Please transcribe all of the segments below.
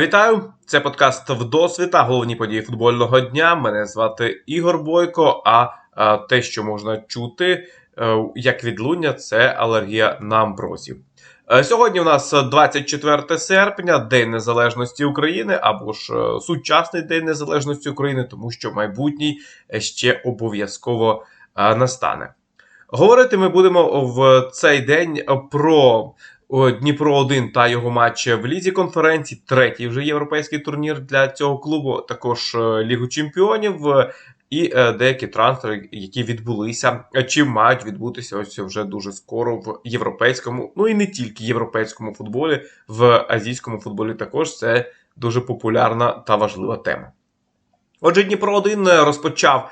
Вітаю! Це подкаст «Вдосвіта», головні події футбольного дня. Мене звати Ігор Бойко. А, те, що можна чути, е, як відлуння, це алергія на амброзію. Е, Сьогодні у нас 24 серпня, День Незалежності України, або ж е, сучасний День Незалежності України, тому що майбутній ще обов'язково е, настане. Говорити ми будемо в цей день про Дніпро 1 та його матч в лізі конференції. Третій вже європейський турнір для цього клубу. Також е, Лігу Чемпіонів е, і е, деякі трансфери, які відбулися, чи мають відбутися ось вже дуже скоро в європейському, ну і не тільки європейському футболі, в азійському футболі також це дуже популярна та важлива тема. Отже, Дніпро 1 розпочав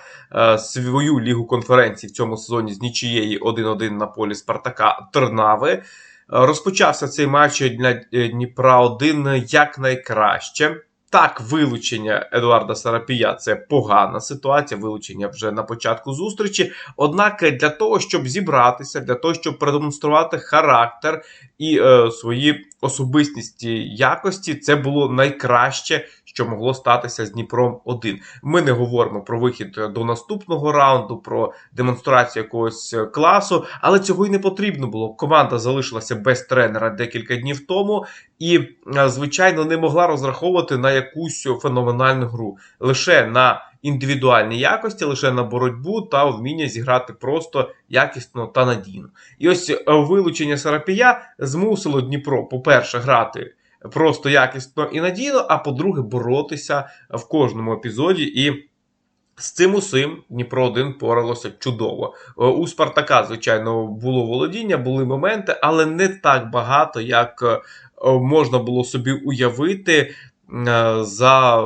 свою лігу конференцій в цьому сезоні з нічієї 1-1 на полі Спартака Тернави. Розпочався цей матч для е, Дніпра 1 якнайкраще. Так, вилучення Едуарда Сарапія це погана ситуація, вилучення вже на початку зустрічі. Однак для того, щоб зібратися, для того, щоб продемонструвати характер і е, свої особистісні якості, це було найкраще, що могло статися з Дніпром 1. Ми не говоримо про вихід до наступного раунду, про демонстрацію якогось класу, але цього й не потрібно було. Команда залишилася без тренера декілька днів тому, і, е, звичайно, не могла розраховувати на якусь феноменальну гру лише на індивідуальні якості, лише на боротьбу та вміння зіграти просто якісно та надійно. І ось е, вилучення Сарапія змусило Дніпро, по-перше, грати. Просто якісно і надійно, а по-друге, боротися в кожному епізоді. І з цим усім Дніпро 1 поралося чудово. Е, У Спартака, звичайно, було володіння, були моменти, але не так багато, як е, можна було собі уявити за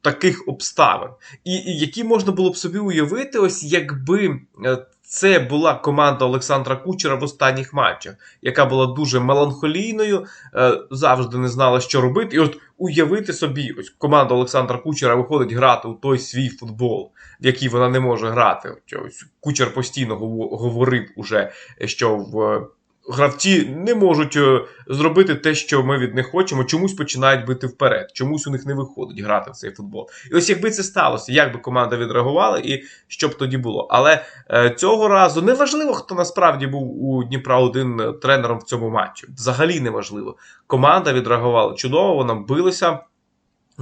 таких обставин. І, і які можна було б собі уявити, ось якби е, це була команда Олександра Кучера в останніх матчах, яка була дуже меланхолійною, е, завжди не знала, що робити. І от уявити собі, ось команда Олександра Кучера виходить грати у той свій футбол, в який вона не може грати. Ось Кучер постійно гово- говорив уже, що в. Гравці не можуть е, зробити те, що ми від них хочемо, чомусь починають бити вперед, чомусь у них не виходить грати в цей футбол. І ось якби це сталося, як би команда відреагувала і що б тоді було. Але е, цього разу неважливо, хто насправді був у Дніпра 1 тренером в цьому матчі. Взагалі неважливо. Команда відреагувала чудово, вона билася.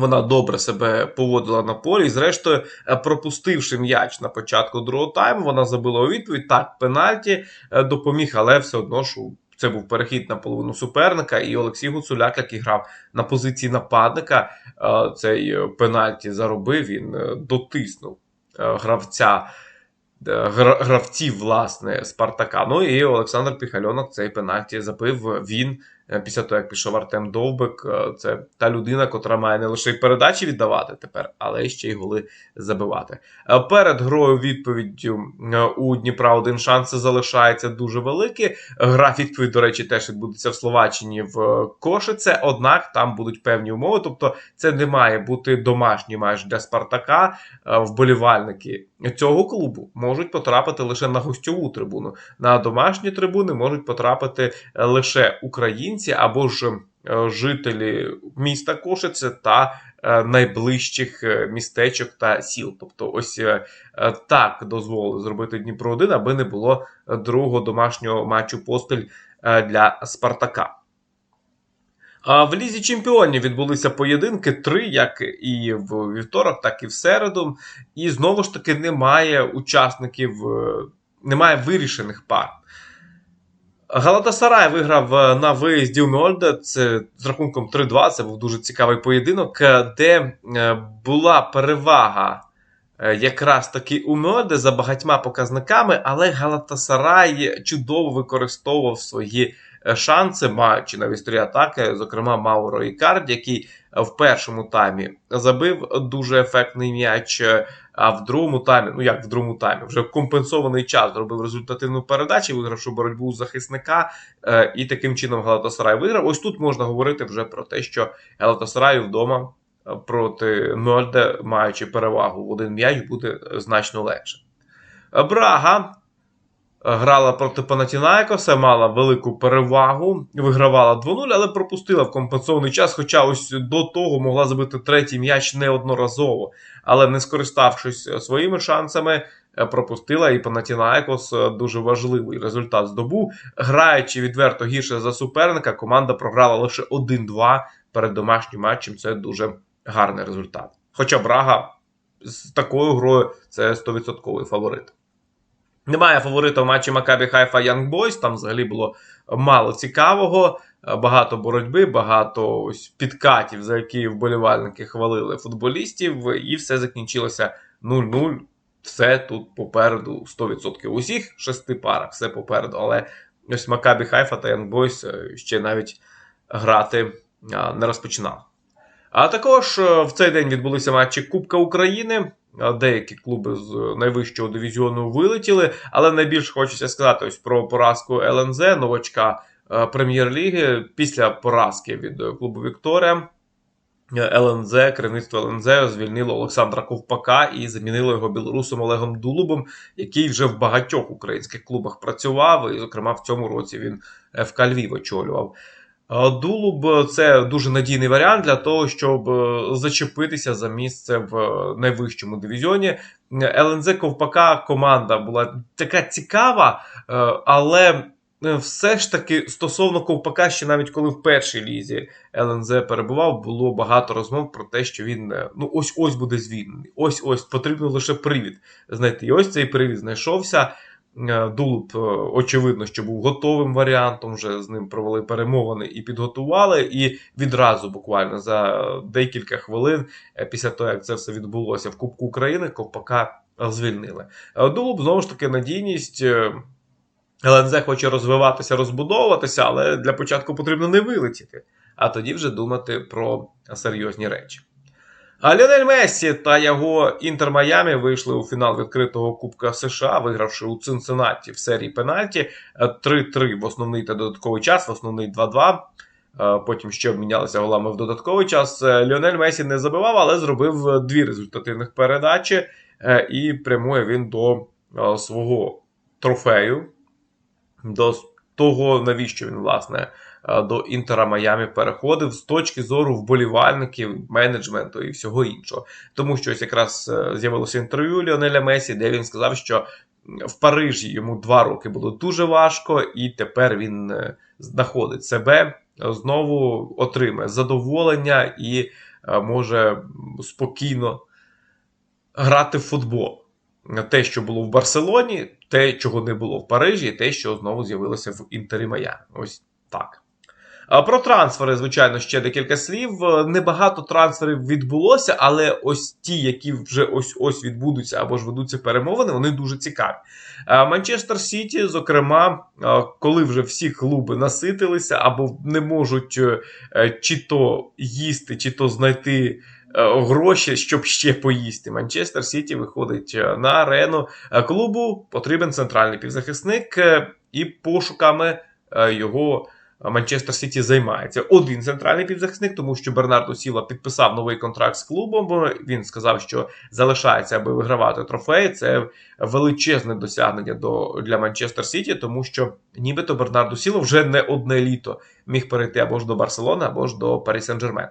Вона добре себе поводила на полі, і, зрештою, е, пропустивши м'яч на початку другого тайму, вона забила у відповідь. Так, пенальті е, допоміг, але все одно ж це був перехід на половину суперника. І Олексій Гуцуляк, який грав на позиції нападника, е, цей пенальті заробив. Він дотиснув гравця. Гравців, власне, Спартака. Ну і Олександр Піхальонок цей пенальті забив. Він після того, як пішов Артем Довбик, е, це та людина, котра має не лише передачі віддавати тепер, але ще й голи забивати. Е, Перед грою відповіддю е, у Дніпра один шанси залишається дуже великі. Гра відповідь, до речі, теж відбудеться в Словаччині в Кошице, однак там будуть певні умови. Тобто, це не має бути домашній матч для Спартака. Е, Вболівальники цього клубу можуть потрапити лише на гостьову трибуну. На домашні трибуни можуть потрапити е, лише українці або ж е, жителі міста Кошице та е, найближчих е, містечок та сіл. Тобто, ось так дозволили зробити Дніпро 1, аби не було другого домашнього матчу постель для Спартака. А в лізі чемпіонів відбулися поєдинки три, як і в вівторок, так і в середу. І знову ж таки немає учасників, немає вирішених пар. Галатасарай виграв е, на виїзді у Нольде. Це з рахунком 3-2. Це був дуже цікавий поєдинок, е, де е, була перевага якраз таки у Нольде за багатьма показниками, але Галатасарай чудово використовував свої шанси, маючи на вістрі атаки, зокрема Мауро Ікарді, який в першому таймі забив дуже ефектний м'яч. Е, А в другому таймі, ну як в другому таймі, вже компенсований час зробив результативну передачу, вигравши боротьбу у захисника, е, і таким чином Галатасарай виграв. Ось тут можна говорити вже про те, що Галатасараю вдома е, проти Нольде, маючи перевагу в один м'яч, буде значно легше. Е, Брага грала проти Панатінаєкоса, мала велику перевагу, вигравала 2-0, але пропустила в компенсований час. Хоча ось до того могла забити третій м'яч неодноразово, але не скориставшись своїми шансами, е, пропустила і Панатінаєкос е, дуже важливий результат здобув. Граючи відверто гірше за суперника, команда програла лише 1-2 перед домашнім матчем. Це дуже гарний результат. Хоча Брага з такою грою це 100% фаворит. Немає фаворита в матчі Макабі Хайфа Янг Бойс. Там взагалі було мало цікавого, багато боротьби, багато ось підкатів, за які вболівальники хвалили футболістів, і все закінчилося 0-0. Все тут попереду 100%. Усіх шести парах, все попереду. Але ось Макабі Хайфа та Янг Бойс ще навіть грати не розпочинав. А також е, в цей день відбулися матчі Кубка України. Деякі клуби з найвищого дивізіону вилетіли, але найбільше хочеться сказати ось про поразку ЛНЗ, новачка е, прем'єр-ліги. Після поразки від клубу Вікторія ЛНЗ, керівництво ЛНЗ звільнило Олександра Ковпака і замінило його білорусом Олегом Дулубом, який вже в багатьох українських клубах працював. І, зокрема, в цьому році він ФК Львів очолював. Дулуб це дуже надійний варіант для того, щоб е, зачепитися за місце в е, найвищому дивізіоні. ЛНЗ Ковпака команда була така цікава, е, але все ж таки стосовно Ковпака, ще навіть коли в першій лізі ЛНЗ перебував, було багато розмов про те, що він ну ось ось буде звільнений. Ось ось потрібно лише привід знайти. І ось цей привід знайшовся. Е, Дулуб, е, очевидно, що був готовим варіантом. Вже з ним провели перемовини і підготували. І відразу, буквально за декілька хвилин, е, після того, як це все відбулося в Кубку України, Ковпака звільнили. Дулуб знову ж таки надійність. ЛНЗ хоче розвиватися, розбудовуватися, але для початку потрібно не вилетіти, а тоді вже думати про серйозні речі. Ліонель Мессі та його Інтер Майамі вийшли у фінал відкритого Кубка США, вигравши у Цинциннаті в серії пенальті 3-3 в основний та додатковий час, в основний 2-2. Потім ще обмінялися голами в додатковий час. Е, Ліонель Месі не забивав, але зробив дві результативних передачі, е, і прямує він до е, свого трофею, до того, навіщо він, власне. Е, до Інтера Майамі переходив з точки зору вболівальників, менеджменту і всього іншого. Тому що ось якраз е, з'явилося інтерв'ю Ліонеля Месі, де він сказав, що в Парижі йому два роки було дуже важко, і тепер він е, знаходить себе, знову отримає задоволення і може спокійно грати в футбол. Те, що було в Барселоні, те, чого не було в Парижі, і те, що знову з'явилося в Інтері Майамі. Ось так. Про трансфери, звичайно, ще декілька слів. Е, небагато трансферів відбулося, але ось ті, які вже ось ось відбудуться або ж ведуться перемовини, вони дуже цікаві. Е, Манчестер Сіті, зокрема, е, коли вже всі клуби наситилися або не можуть чи то їсти, чи то знайти. Гроші, щоб ще поїсти. Манчестер Сіті виходить на арену клубу. Потрібен центральний півзахисник, і пошуками його Манчестер Сіті займається. Один центральний півзахисник, тому що Бернардо Сіла підписав новий контракт з клубом. бо Він сказав, що залишається, аби вигравати трофеї. Це величезне досягнення до, для Манчестер Сіті, тому що нібито Бернардо Сіла вже не одне літо міг перейти або ж до Барселони, або ж до Парі Сен-Жермен.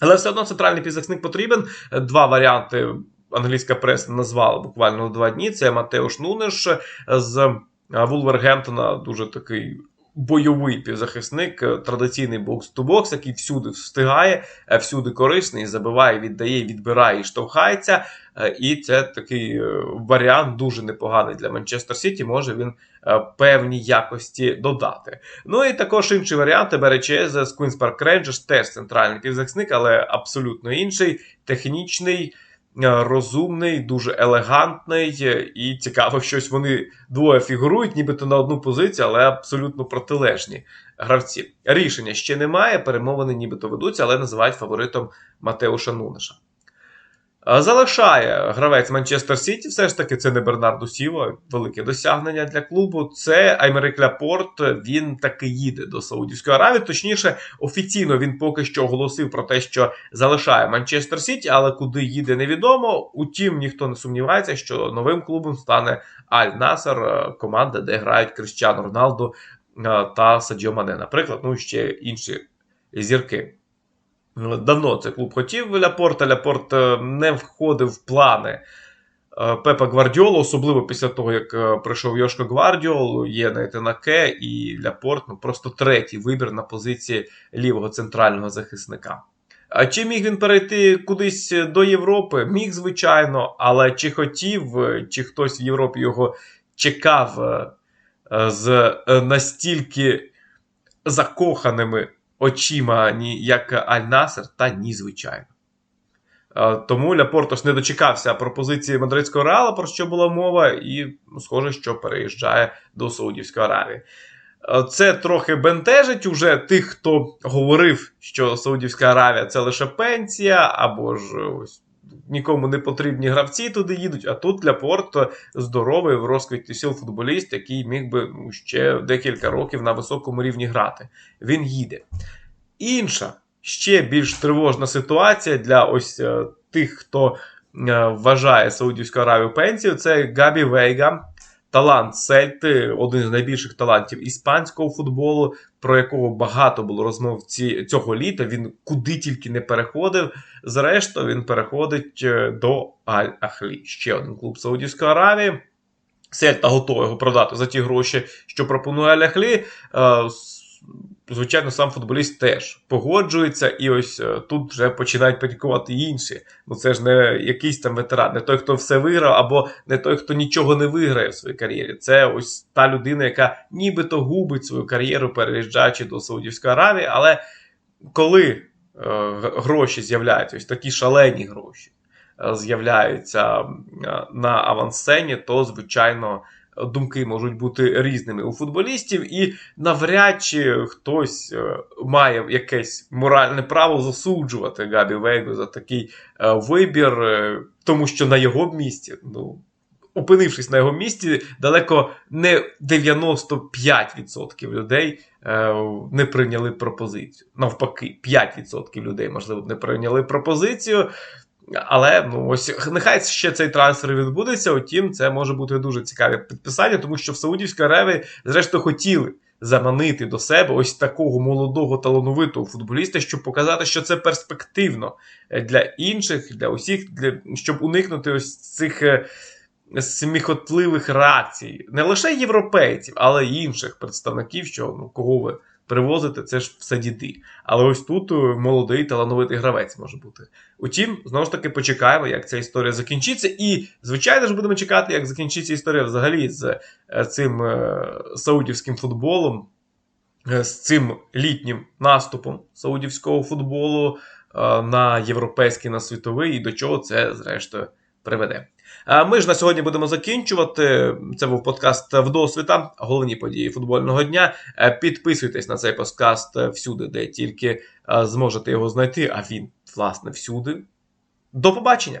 Але все одно центральний півзахисник потрібен. Два варіанти англійська преса назвала буквально два дні. Це Матеуш Нунеш з Вулвергемптона, дуже такий бойовий півзахисник, е, традиційний бокс-ту-бокс, який всюди встигає, е, всюди корисний, забиває, віддає, відбирає і штовхається. Е, і це такий варіант дуже непоганий для Манчестер Сіті. Може він певні якості додати. Ну і також інший варіант Беречезе з Queen's Park Rangers, теж центральний півзахисник, але абсолютно інший, технічний. Е, розумний, дуже елегантний, е, і цікаво, щось вони двоє фігурують, нібито на одну позицію, але абсолютно протилежні гравці. Рішення ще немає. Перемовини нібито ведуться, але називають фаворитом Матеуша Нунеша. Е, Залишає гравець Манчестер Сіті, все ж таки, це не Бернарду Сіва, велике досягнення для клубу. Це Аймерик Ляпорт. Він таки їде до Саудівської Аравії. Точніше, офіційно він поки що оголосив про те, що залишає Манчестер Сіті, але куди їде, невідомо. Утім, ніхто не сумнівається, що новим клубом стане Аль Насер, е, команда, де грають Кристиану Роналду е, та Садіо Мане, наприклад, ну ще інші зірки. Давно цей клуб хотів Ляпорта. Ляпорт е, не входив в плани е, Пепа Гвардіолу, особливо після того, як е, прийшов Йошко Гвардіол, є Найтенаке і Ляпорт ну, просто третій вибір на позиції лівого центрального захисника. А чи міг він перейти кудись до Європи? Міг, звичайно, але чи хотів, чи хтось в Європі його чекав з настільки закоханими очима, ні як Аль-Насер, та ні, звичайно. Е, Тому Ляпортос не дочекався пропозиції мадридського реала, про що була мова, і ну, схоже, що переїжджає до Саудівської Аравії. Е, Це трохи бентежить уже тих, хто говорив, що Саудівська Аравія це лише пенсія, або ж ось нікому не потрібні гравці туди їдуть. А тут для Порто здоровий в розквіті сіл футболіст, який міг би ну, ще декілька років на високому рівні грати. Він їде. Інша, ще більш тривожна ситуація для ось е, тих, хто е, вважає Саудівську Аравію пенсією, це Габі Вейга, талант Сельти, один з найбільших талантів іспанського футболу, про якого багато було розмов ці, цього літа. Він куди тільки не переходив. Зрештою, він переходить е, до Аль-Ахлі, ще один клуб Саудівської Аравії. Сельта готова його продати за ті гроші, що пропонує Аль-Ахлі. Звичайно, сам футболіст теж погоджується, і ось е, тут вже починають панікувати інші. Ну це ж не якийсь там ветеран, не той, хто все виграв, або не той, хто нічого не виграє в своїй кар'єрі. Це ось та людина, яка нібито губить свою кар'єру, переїжджаючи до Саудівської Аравії. Але коли е, гроші з'являються, ось такі шалені гроші е, з'являються на авансцені, то звичайно. Думки можуть бути різними у футболістів, і навряд чи хтось е, має якесь моральне право засуджувати Габі Вейгу за такий е, вибір, е, тому що на його місці, ну, опинившись на його місці, далеко не 95% людей не прийняли пропозицію. Навпаки, 5% людей, можливо, не прийняли пропозицію. Але ну ось нехай ще цей трансфер відбудеться. Утім, це може бути дуже цікаве підписання, тому що в Саудівській Аравії, зрештою, хотіли заманити до себе ось такого молодого талановитого футболіста, щоб показати, що це перспективно для інших, для усіх, для щоб уникнути ось цих е, сміхотливих реакцій, не лише європейців, але й інших представників, що ну кого ви привозите, це ж все діди. Але ось тут е, молодий талановитий гравець може бути. Утім, знову ж таки, почекаємо, як ця історія закінчиться. І, звичайно ж, будемо чекати, як закінчиться історія взагалі з е, цим е, саудівським футболом, з цим літнім наступом саудівського футболу на європейський, на світовий, і до чого це, зрештою, приведе. А Ми ж на сьогодні будемо закінчувати. Це був подкаст Вдосвіта, головні події футбольного дня. Е, Підписуйтесь на цей подкаст всюди, де тільки е, зможете його знайти, а він, власне, всюди. До побачення!